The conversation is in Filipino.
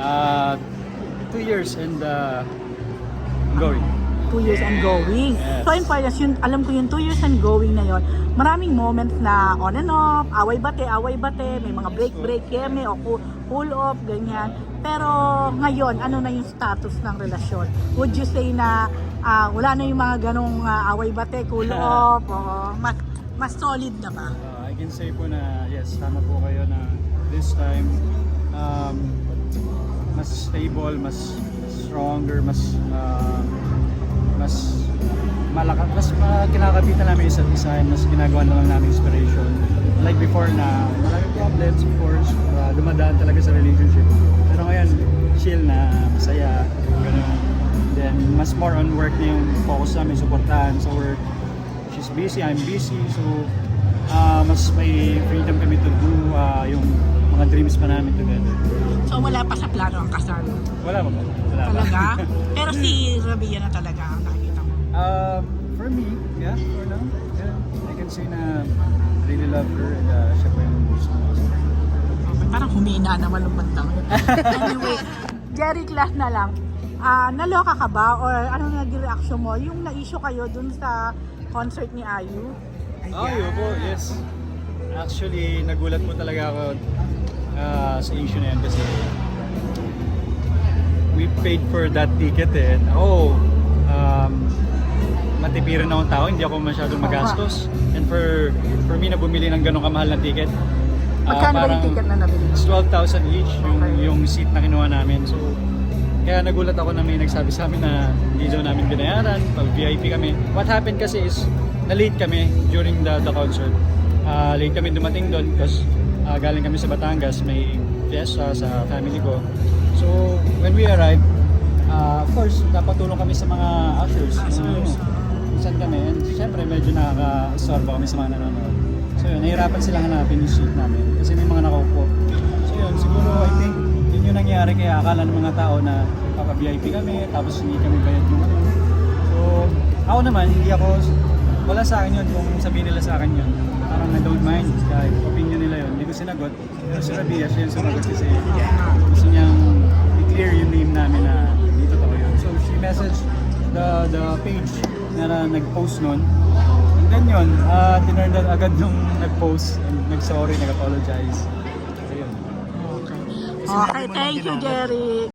Uh, two years and uh, going. Two years and going. Yes. So in fairness, yun, alam ko yung two years and going na yon. Maraming moments na on and off, away bate, away bate, may mga break-break, keme, o cool off, ganyan. Pero ngayon, ano na yung status ng relasyon? Would you say na ah, wala na yung mga ganong ah, away bate, cool off, o mas, mas solid na ba? Uh, I can say po na yes, tama po kayo na this time um, mas stable, mas stronger, mas uh, mas malakas, mas uh, kinakapitan namin isa't isa and mas ginagawa na lang namin inspiration. Like before na maraming problems, of course, uh, dumadaan talaga sa relationship. Pero ngayon, chill na, masaya, ganun. Then, mas more on work na yung focus namin, supportahan sa work. She's busy, I'm busy, so uh, mas may freedom kami to do uh, dreams pa namin together. So wala pa sa plano ang kasal. Wala pa ba? Wala pa. Talaga? Pero si Rabia na talaga ang nakikita mo. Um, for me, yeah, for now, yeah, I can say na really love her and uh, siya po yung gusto ko. Okay, parang humina naman ng bantang. anyway, Jerry class na lang. Ah, naloka ka ba or ano naging reaction mo yung na-issue kayo dun sa concert ni Ayu? Ah, yun po, yes. Actually, nagulat po talaga ako uh, sa issue na yan kasi we paid for that ticket eh. And ako, um, matipirin akong tao, hindi ako masyadong magastos. And for for me na bumili ng ganong kamahal na ticket, ah, Magkano ba yung parang ticket na nabili mo? it's 12,000 each yung, Okay. yung seat na kinuha namin. So, kaya nagulat ako na may nagsabi sa amin na hindi daw namin binayaran, pag VIP kami. What happened kasi is, na-late kami during the, the concert. Ah, late kami dumating doon because ah, galing kami sa Batangas, may fiesta sa family ko. So, when we arrived, ah, of course, napatulong kami sa mga ushers. Ushers, Yung- Saan kami? And syempre, medyo nakaka-istorbo kami sa mga nanonood. So yun, nahirapan sila hanapin yung seat namin kasi may mga nakaupo. So yun, siguro I think yun yung nangyari kaya akala ng mga tao na papa-VIP kami tapos hindi kami bayad yung ano. So ako naman, hindi ako, wala sa akin yun kung sabihin nila sa akin yun. Parang I don't mind kahit ko sinagot. Pero si Rabia, siya yung sumagot kasi gusto niyang i-clear yung name namin na hindi totoo yun. So she messaged the the page na, na nag-post nun. And then yun, uh, tinurn agad nung nag-post and nag-sorry, nag-apologize. So yun. Okay, thank you Jerry.